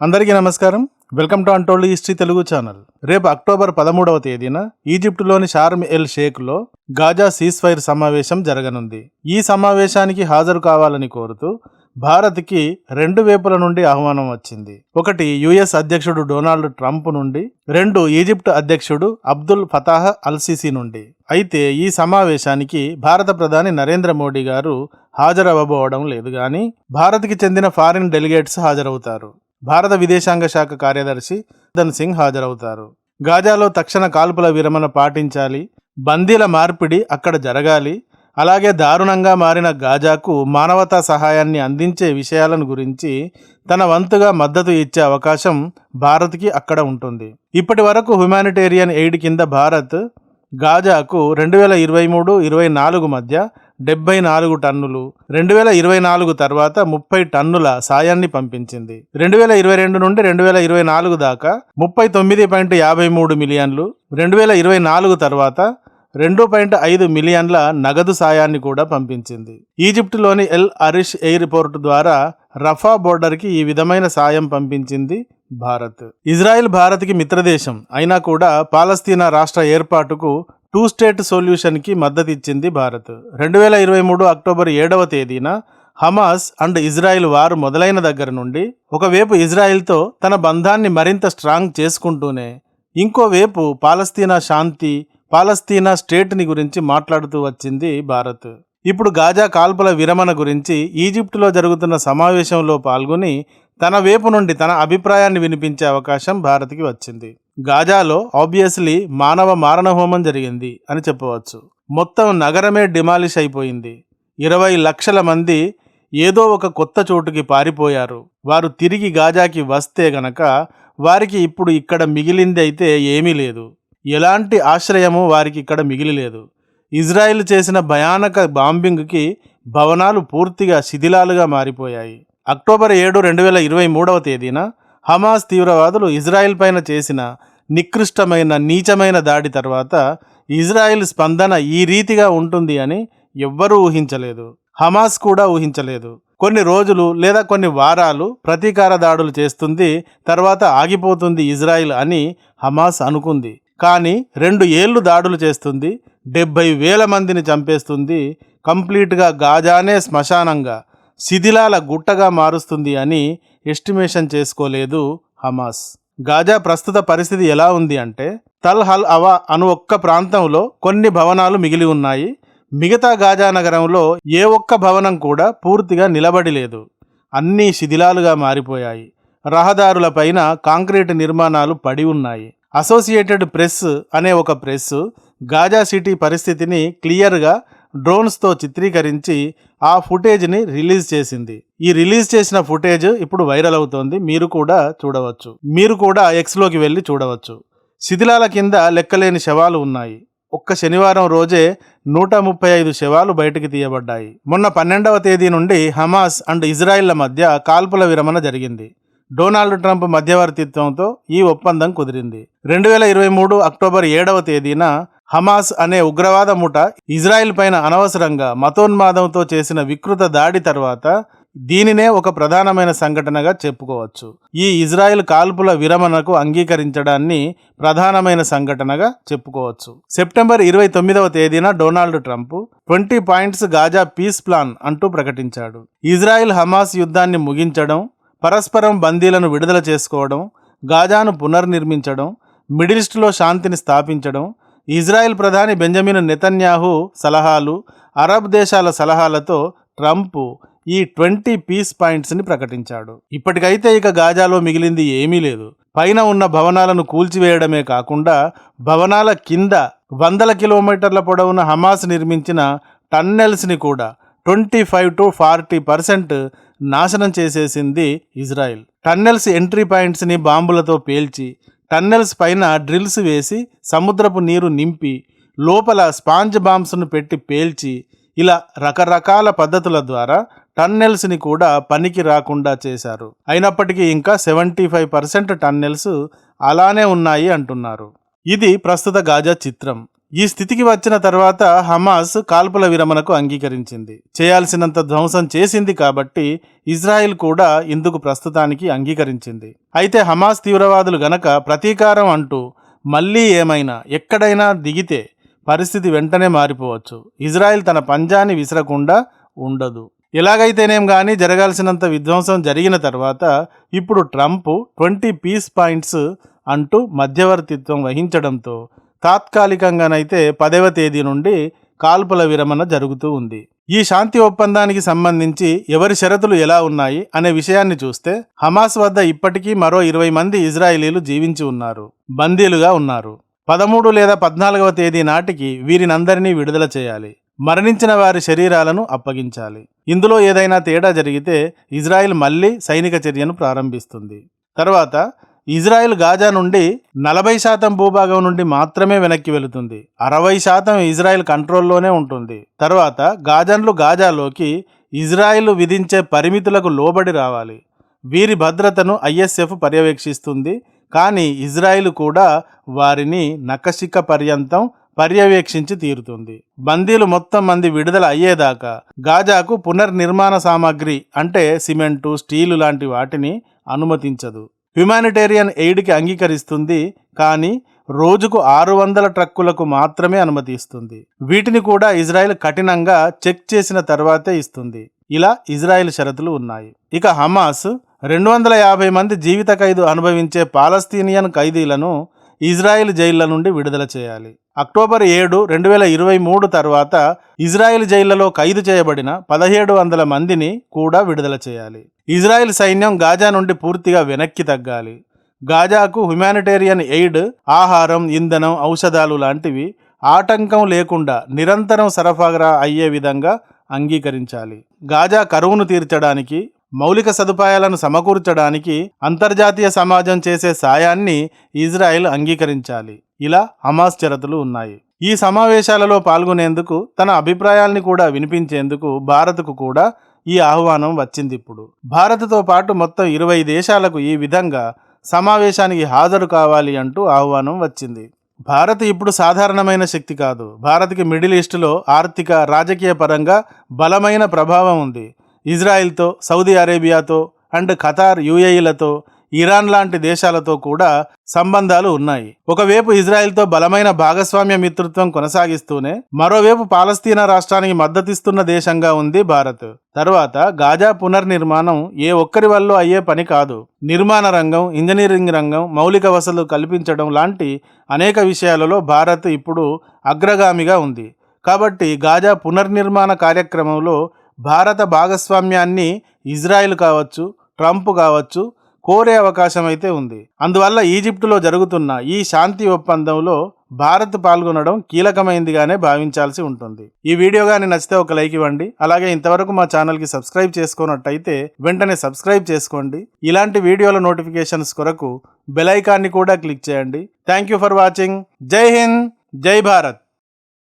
అందరికీ నమస్కారం. Welcome to untold history Telugu channel. రేపు అక్టోబర్ పదమూడవ తేదీన ఈజిప్టులోని షార్మ్ ఎల్ షేక్లో గాజా సీజ్ ఫైర్ సమావేశం జరగనుంది. ఈ సమావేశానికి హాజరు కావాలని కోరుతూ భారత్కి రెండు వైపుల నుండి ఆహ్వానం వచ్చింది. ఒకటి యుఎస్ అధ్యక్షుడు డొనాల్డ్ ట్రంప్ నుండి రెండు ఈజిప్ట్ అధ్యక్షుడు అబ్దుల్ ఫతాహ్ అల్సిసి నుండి. అయితే ఈ సమావేశానికి భారత ప్రధాని నరేంద్ర మోడీ గారు హాజరవ్వబోవడం లేదు కానీ భారత్కి చెందిన ఫారిన్ డెలిగేట్స్ హాజరవుతారు. భారత విదేశాంగ శాఖ కార్యదర్శి ధన్ సింగ్ హాజరవుతారు. గాజాలో తక్షణ కాల్పుల విరమణ పాటించాలి. బందీల మార్పిడి అక్కడ జరగాలి. అలాగే దారుణంగా మారిన గాజాకు మానవతా సహాయాన్ని అందించే విషయాలను గురించి తన వంతుగా మద్దతు ఇచ్చే అవకాశం భారత్కి అక్కడ ఉంటుంది. ఇప్పటి వరకు హ్యుమానిటేరియన్ ఎయిడ్ కింద భారత్ గాజాకు రెండు వేల ఇరవై మూడు ఇరవై నాలుగు మధ్య డెబ్బై నాలుగు టన్నులు రెండు వేల ఇరవై నాలుగు తర్వాత ముప్పై టన్నుల సాయాన్ని పంపించింది. రెండు వేల ఇరవై రెండు నుండి రెండు వేల ఇరవై నాలుగు దాకా ముప్పై తొమ్మిది పాయింట్ యాభై మూడు మిలియన్లు రెండు వేల ఇరవై నాలుగు తర్వాత రెండు పాయింట్ ఐదు మిలియన్ల నగదు సాయాన్ని కూడా పంపించింది. ఈజిప్టులోని ఎల్ అరిష్ ఎయిర్పోర్ట్ ద్వారా రఫా బోర్డర్కి ఈ విధమైన సాయం పంపించింది భారత్. ఇజ్రాయెల్ భారత్కి మిత్రదేశం అయినా కూడా పాలస్తీనా రాష్ట్ర ఏర్పాటుకు టూ స్టేట్ సొల్యూషన్కి మద్దతిచ్చింది భారత్. రెండు వేల ఇరవై మూడు అక్టోబర్ ఏడవ తేదీన హమాస్ అండ్ ఇజ్రాయెల్ వారు మొదలైన దగ్గర నుండి ఒకవైపు ఇజ్రాయెల్తో తన బంధాన్ని మరింత స్ట్రాంగ్ చేసుకుంటూనే ఇంకోవైపు పాలస్తీనా శాంతి పాలస్తీనా స్టేట్ని గురించి మాట్లాడుతూ వచ్చింది భారత్. ఇప్పుడు గాజా కాల్పుల విరమణ గురించి ఈజిప్టులో జరుగుతున్న సమావేశంలో పాల్గొని తన వైపు నుండి తన అభిప్రాయాన్ని వినిపించే అవకాశం భారత్కి వచ్చింది. గాజాలో ఆబ్వియస్లీ మానవ మారణహోమం జరిగింది అని చెప్పవచ్చు. మొత్తం నగరమే డిమాలిష్ అయిపోయింది. ఇరవై లక్షల మంది ఏదో ఒక కొత్త చోటుకి పారిపోయారు. వారు తిరిగి గాజాకి వస్తే గనక వారికి ఇప్పుడు ఇక్కడ మిగిలింది అయితే ఏమీ లేదు. ఎలాంటి ఆశ్రయము వారికి ఇక్కడ మిగిలిలేదు. ఇజ్రాయిల్ చేసిన భయానక బాంబింగ్కి భవనాలు పూర్తిగా శిథిలాలుగా మారిపోయాయి. అక్టోబర్ ఏడు రెండు వేల ఇరవై మూడవ తేదీన హమాస్ తీవ్రవాదులు ఇజ్రాయెల్ పైన చేసిన నికృష్టమైన నీచమైన దాడి తర్వాత ఇజ్రాయెల్ స్పందన ఈ రీతిగా ఉంటుంది అని ఎవ్వరూ ఊహించలేదు. హమాస్ కూడా ఊహించలేదు. కొన్ని రోజులు లేదా కొన్ని వారాలు ప్రతీకార దాడులు చేస్తుంది తర్వాత ఆగిపోతుంది ఇజ్రాయిల్ అని హమాస్ అనుకుంది. కానీ రెండు ఏళ్ళు దాడులు చేస్తుంది డెబ్భై వేల మందిని చంపేస్తుంది కంప్లీట్గా గాజానే శ్మశానంగా శిథిలాల గుట్టగా మారుస్తుంది అని ఎస్టిమేషన్ చేసుకోలేదు హమాస్. గాజా ప్రస్తుత పరిస్థితి ఎలా ఉంది అంటే తల్ హల్ అవా అను ఒక్క ప్రాంతంలో కొన్ని భవనాలు మిగిలి ఉన్నాయి. మిగతా గాజా నగరంలో ఏ ఒక్క భవనం కూడా పూర్తిగా నిలబడి లేదు అన్నీ శిథిలాలుగా మారిపోయాయి. రహదారులపైన కాంక్రీట్ నిర్మాణాలు పడి ఉన్నాయి. అసోసియేటెడ్ ప్రెస్ అనే ఒక ప్రెస్ గాజా సిటీ పరిస్థితిని క్లియర్గా డ్రోన్స్తో చిత్రీకరించి ఆ ఫుటేజ్ని రిలీజ్ చేసింది. ఈ రిలీజ్ చేసిన ఫుటేజ్ ఇప్పుడు వైరల్ అవుతోంది. మీరు కూడా చూడవచ్చు. మీరు కూడా ఎక్స్లోకి వెళ్ళి చూడవచ్చు. శిథిలాల కింద లెక్కలేని శవాలు ఉన్నాయి. ఒక్క శనివారం రోజే నూట ముప్పై ఐదు శవాలు బయటకు తీయబడ్డాయి. మొన్న పన్నెండవ తేదీ నుండి హమాస్ అండ్ ఇజ్రాయిల్ల మధ్య కాల్పుల విరమణ జరిగింది. డొనాల్డ్ ట్రంప్ మధ్యవర్తిత్వంతో ఈ ఒప్పందం కుదిరింది. రెండు వేల ఇరవై మూడు అక్టోబర్ ఏడవ తేదీన హమాస్ అనే ఉగ్రవాద ముఠ ఇజ్రాయెల్ పైన అనవసరంగా మతోన్మాదంతో చేసిన వికృత దాడి తర్వాత దీనినే ఒక ప్రధానమైన సంఘటనగా చెప్పుకోవచ్చు. ఈ ఇజ్రాయెల్ కాల్పుల విరమణకు అంగీకరించడాన్ని ప్రధానమైన సంఘటనగా చెప్పుకోవచ్చు. సెప్టెంబర్ ఇరవై తొమ్మిదవ తేదీన Donald Trump twenty points Gaza peace plan అంటూ ప్రకటించాడు. ఇజ్రాయెల్ హమాస్ యుద్ధాన్ని ముగించడం పరస్పరం బందీలను విడుదల చేసుకోవడం గాజాను పునర్నిర్మించడం మిడిలిస్ట్లో శాంతిని స్థాపించడం ఇజ్రాయెల్ ప్రధాని బెంజమిన్ నెతన్యాహు సలహాలు అరబ్ దేశాల సలహాలతో ట్రంప్ ఈ ట్వంటీ పీస్ పాయింట్స్ని ప్రకటించాడు. ఇప్పటికైతే ఇక గాజాలో మిగిలింది ఏమీ లేదు. పైన ఉన్న భవనాలను కూల్చివేయడమే కాకుండా భవనాల కింద వందల కిలోమీటర్ల పొడవున హమాస్ నిర్మించిన టన్నెల్స్ని కూడా twenty five to forty percent నాశనం చేసేసింది ఇజ్రాయెల్. టన్నెల్స్ ఎంట్రీ పాయింట్స్ని బాంబులతో పేల్చి టన్నెల్స్ పైన డ్రిల్స్ వేసి సముద్రపు నీరు నింపి లోపల స్పాంజ్ బాంబ్స్ను పెట్టి పేల్చి ఇలా రకరకాల పద్ధతుల ద్వారా టన్నెల్స్ని కూడా పనికి రాకుండా చేశారు. అయినప్పటికీ ఇంకా సెవెంటీ ఫైవ్ పర్సెంట్ టన్నెల్స్ అలానే ఉన్నాయి అంటున్నారు. ఇది ప్రస్తుత గాజా చిత్రం. ఈ స్థితికి వచ్చిన తర్వాత హమాస్ కాల్పుల విరమణకు అంగీకరించింది. చేయాల్సినంత ధ్వంసం చేసింది కాబట్టి ఇజ్రాయెల్ కూడా ఇందుకు ప్రస్తుతానికి అంగీకరించింది. అయితే హమాస్ తీవ్రవాదులు గనక ప్రతీకారం అంటూ మళ్ళీ ఏమైనా ఎక్కడైనా దిగితే పరిస్థితి వెంటనే మారిపోవచ్చు. ఇజ్రాయెల్ తన పంజాని విసరకుండా ఉండదు. ఎలాగైతేనేం కానీ జరగాల్సినంత విధ్వంసం జరిగిన తర్వాత ఇప్పుడు ట్రంప్ ట్వంటీ పీస్ పాయింట్స్ అంటూ మధ్యవర్తిత్వం వహించడంతో తాత్కాలికంగానైతే పదవ తేదీ నుండి కాల్పుల విరమణ జరుగుతూ ఉంది. ఈ శాంతి ఒప్పందానికి సంబంధించి ఎవరి షరతులు ఎలా ఉన్నాయి అనే విషయాన్ని చూస్తే హమాస్ వద్ద ఇప్పటికీ మరో ఇరవై మంది ఇజ్రాయిలీలు జీవించి ఉన్నారు బందీలుగా ఉన్నారు. పదమూడు లేదా పద్నాలుగవ తేదీ నాటికి వీరినందరినీ విడుదల చేయాలి మరణించిన వారి శరీరాలను అప్పగించాలి. ఇందులో ఏదైనా తేడా జరిగితే ఇజ్రాయిల్ మళ్ళీ సైనిక చర్యను ప్రారంభిస్తుంది. తర్వాత ఇజ్రాయెల్ గాజా నుండి నలభై శాతం భూభాగం నుండి మాత్రమే వెనక్కి వెళుతుంది. అరవై శాతం ఇజ్రాయెల్ కంట్రోల్లోనే ఉంటుంది. తర్వాత గాజన్లు గాజాలోకి ఇజ్రాయెల్ విధించే పరిమితులకు లోబడి రావాలి. వీరి భద్రతను ఐఎస్ఎఫ్ పర్యవేక్షిస్తుంది. కానీ ఇజ్రాయిల్ కూడా వారిని నకశిక పర్యంతం పర్యవేక్షించి తీరుతుంది. బందీలు మొత్తం మంది విడుదల అయ్యేదాకా గాజాకు పునర్నిర్మాణ సామాగ్రి అంటే సిమెంటు స్టీలు లాంటి వాటిని అనుమతించదు. హ్యుమానిటేరియన్ ఎయిడ్కి అంగీకరిస్తుంది కానీ రోజుకు ఆరు వందల ట్రక్కులకు మాత్రమే అనుమతి ఇస్తుంది. వీటిని కూడా ఇజ్రాయెల్ కఠినంగా చెక్ చేసిన తర్వాతే ఇస్తుంది. ఇలా ఇజ్రాయెల్ షరతులు ఉన్నాయి. ఇక హమాస్ రెండు వందల యాభై మంది జీవిత ఖైదు అనుభవించే పాలస్తీనియన్ ఖైదీలను ఇజ్రాయెల్ జైళ్ళ నుండి విడుదల చేయాలి. అక్టోబర్ ఏడు రెండు వేల ఇరవై మూడు తర్వాత ఇజ్రాయెల్ జైళ్ళలో ఖైదు చేయబడిన పదిహేడు వందల మందిని కూడా విడుదల చేయాలి. ఇజ్రాయెల్ సైన్యం గాజా నుండి పూర్తిగా వెనక్కి తగ్గాలి. గాజాకు హ్యుమానిటేరియన్ ఎయిడ్ ఆహారం ఇంధనం ఔషధాలు లాంటివి ఆటంకం లేకుండా నిరంతరం సరఫరా అయ్యే విధంగా అంగీకరించాలి. గాజా కరువును తీర్చడానికి మౌలిక సదుపాయాలను సమకూర్చడానికి అంతర్జాతీయ సమాజం చేసే సాయాన్ని ఇజ్రాయెల్ అంగీకరించాలి. ఇలా హమాస్ షరతులు ఉన్నాయి. ఈ సమావేశాలలో పాల్గొనేందుకు తన అభిప్రాయాల్ని కూడా వినిపించేందుకు భారత్కు కూడా ఈ ఆహ్వానం వచ్చింది ఇప్పుడు. భారత్తో పాటు మొత్తం ఇరవై దేశాలకు ఈ విధంగా సమావేశానికి హాజరు కావాలి అంటూ ఆహ్వానం వచ్చింది. భారత్ ఇప్పుడు సాధారణమైన శక్తి కాదు. భారత్కి మిడిల్ ఈస్టులో ఆర్థిక రాజకీయ పరంగా బలమైన ప్రభావం ఉంది. ఇజ్రాయెల్తో సౌదీ అరేబియాతో అండ్ ఖతార్ యుఏఈలతో ఇరాన్ లాంటి దేశాలతో కూడా సంబంధాలు ఉన్నాయి. ఒకవైపు ఇజ్రాయెల్తో బలమైన భాగస్వామ్య మిత్రత్వం కొనసాగిస్తూనే మరోవైపు పాలస్తీనా రాష్ట్రానికి మద్దతిస్తున్న దేశంగా ఉంది భారత్. తర్వాత గాజా పునర్నిర్మాణం ఏ ఒక్కరి వల్ల అయ్యే పని కాదు. నిర్మాణ రంగం ఇంజనీరింగ్ రంగం మౌలిక వసతులు కల్పించడం లాంటి అనేక విషయాలలో భారత్ ఇప్పుడు అగ్రగామిగా ఉంది. కాబట్టి గాజా పునర్నిర్మాణ కార్యక్రమంలో భారత భాగస్వామ్యాన్ని ఇజ్రాయెల్ కావచ్చు ట్రంప్ కావచ్చు కోరే అవకాశం అయితే ఉంది. అందువల్ల ఈజిప్టులో జరుగుతున్న ఈ శాంతి ఒప్పందంలో భారత్ పాల్గొనడం కీలకమైందిగానే భావించాల్సి ఉంటుంది. ఈ వీడియో కానీ నచ్చితే ఒక లైక్ ఇవ్వండి. అలాగే ఇంతవరకు మా ఛానల్కి సబ్స్క్రైబ్ చేసుకున్నట్టయితే వెంటనే సబ్స్క్రైబ్ చేసుకోండి. ఇలాంటి వీడియోల నోటిఫికేషన్స్ కొరకు బెల్ ఐకాన్ని కూడా క్లిక్ చేయండి. Thank you for watching. Jai Hind. Jai Bharat.